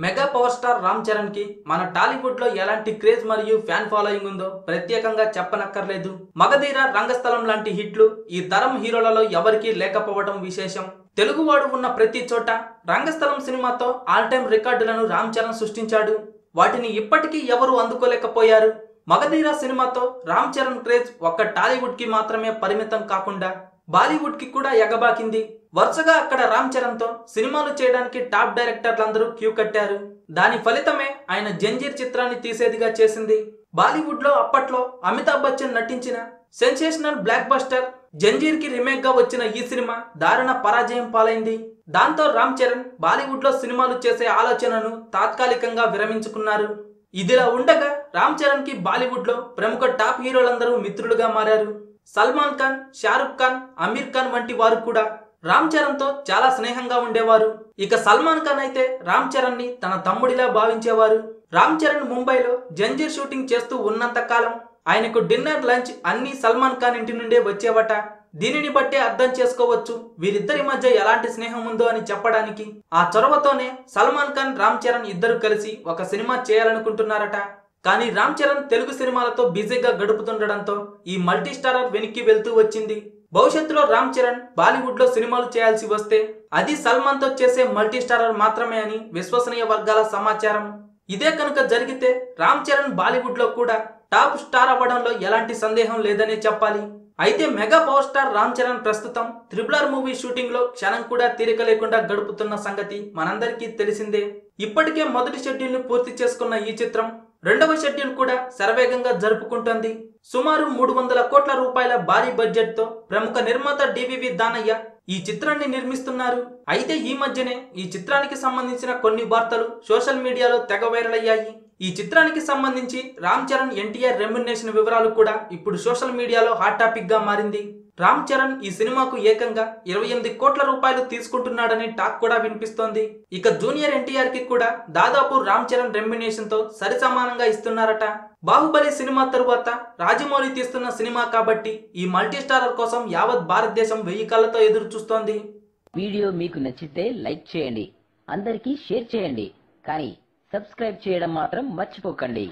Mega power star Ram చరణ్కి మన టాలీవుడ్లో ఎలాంటి క్రేజ్ మరియు ఫ్యాన్ ఫాలోయింగ్ ఉందో ప్రత్యేకంగా చెప్పనక్కర్లేదు. మగధీర రంగస్థలం లాంటి హిట్లు ఈ తరం హీరోలలో ఎవరికీ లేకపోవడం విశేషం. తెలుగువాడు ఉన్న ప్రతి చోట రంగస్థలం సినిమాతో ఆల్ టైమ్ రికార్డులను రామ్ చరణ్ సృష్టించాడు. వాటిని ఇప్పటికీ ఎవరు అందుకోలేకపోయారు. మగధీర సినిమాతో రామ్ చరణ్ క్రేజ్ ఒక్క టాలీవుడ్కి మాత్రమే పరిమితం కాకుండా బాలీవుడ్కి కూడా ఎగబాకింది. వరుసగా అక్కడ రామ్ చరణ్తో సినిమాలు చేయడానికి టాప్ డైరెక్టర్లందరూ క్యూ కట్టారు. దాని ఫలితమే ఆయన జంజీర్ చిత్రాన్ని తీసేదిగా చేసింది. బాలీవుడ్లో అప్పట్లో అమితాబ్ బచ్చన్ నటించిన సెన్సేషనల్ బ్లాక్ బస్టర్ జంజీర్కి రీమేక్గా వచ్చిన ఈ సినిమా దారుణ పరాజయం పాలైంది. దాంతో రామ్ చరణ్ బాలీవుడ్లో సినిమాలు చేసే ఆలోచనను తాత్కాలికంగా విరమించుకున్నారు. ఇదిలా ఉండగా రామ్ చరణ్కి బాలీవుడ్లో ప్రముఖ టాప్ హీరోలందరూ మిత్రులుగా మారారు. సల్మాన్ ఖాన్ షారుఖ్ ఖాన్ అమీర్ ఖాన్ వంటి వారు కూడా రామ్ చరణ్తో చాలా స్నేహంగా ఉండేవారు. ఇక సల్మాన్ ఖాన్ అయితే రామ్ చరణ్ని తన తమ్ముడిలా భావించేవారు. రామ్ చరణ్ ముంబైలో జంజీర్ షూటింగ్ చేస్తూ ఉన్నంత కాలం ఆయనకు డిన్నర్ లంచ్ అన్ని సల్మాన్ ఖాన్ ఇంటి నుండే వచ్చేవట. దీనిని బట్టే అర్థం చేసుకోవచ్చు వీరిద్దరి మధ్య ఎలాంటి స్నేహం ఉందో అని చెప్పడానికి. ఆ చొరవతోనే సల్మాన్ ఖాన్ రామ్ చరణ్ ఇద్దరు కలిసి ఒక సినిమా చేయాలనుకుంటున్నారట. కానీ రామ్ చరణ్ తెలుగు సినిమాలతో బిజీగా గడుపుతుండడంతో ఈ మల్టీ స్టారర్ వెనక్కి వెళ్తూ వచ్చింది. భవిష్యత్తులో రామ్ చరణ్ బాలీవుడ్లో సినిమాలు చేయాల్సి వస్తే అది సల్మాన్తో చేసే మల్టీ స్టారర్ మాత్రమే అని విశ్వసనీయ వర్గాల సమాచారం. ఇదే కనుక జరిగితే రామ్ చరణ్ బాలీవుడ్లో కూడా టాప్ స్టార్ అవ్వడంలో ఎలాంటి సందేహం లేదనే చెప్పాలి. అయితే mega power star Ram Charan ప్రస్తుతం త్రిబులర్ మూవీ షూటింగ్లో క్షణం కూడా తీరిక లేకుండా గడుపుతున్న సంగతి మనందరికీ తెలిసిందే. ఇప్పటికే మొదటి షెడ్యూల్ని పూర్తి చేసుకున్న ఈ చిత్రం రెండవ షెడ్యూల్ కూడా శరవేగంగా జరుపుకుంటోంది. సుమారు మూడు వందల కోట్ల రూపాయల భారీ బడ్జెట్తో ప్రముఖ నిర్మాత డివివి దానయ్య ఈ చిత్రాన్ని నిర్మిస్తున్నారు. అయితే ఈ మధ్యనే ఈ చిత్రానికి సంబంధించిన కొన్ని వార్తలు సోషల్ మీడియాలో తెగ వైరల్ అయ్యాయి. ఈ చిత్రానికి సంబంధించి రామ్ చరణ్ ఎన్టీఆర్ రెమ్యునేషన్ వివరాలు కూడా ఇప్పుడు సోషల్ మీడియాలో హాట్ టాపిక్గా మారింది. రామ్ చరణ్ ఈ సినిమాకు ఏకంగా ఇరవై ఎనిమిది కోట్ల రూపాయలు తీసుకుంటున్నాడనే టాక్ కూడా వినిపిస్తోంది. ఇక జూనియర్ ఎన్టీఆర్కి కూడా దాదాపు రామ్ చరణ్ రెమ్యునేషన్తో సరిసమానంగా ఇస్తున్నారట. బాహుబలి సినిమా తరువాత రాజమౌళి తీస్తున్న సినిమా కాబట్టి ఈ మల్టీ స్టారర్ కోసం యావత్ భారతదేశం వెయ్యి కళ్ళతో ఎదురు చూస్తోంది వీడియో మీకు నచ్చితే లైక్ చేయండి. అందరికీ షేర్ చేయండి. కానీ సబ్స్క్రైబ్ చేయడం మాత్రం మర్చిపోకండి.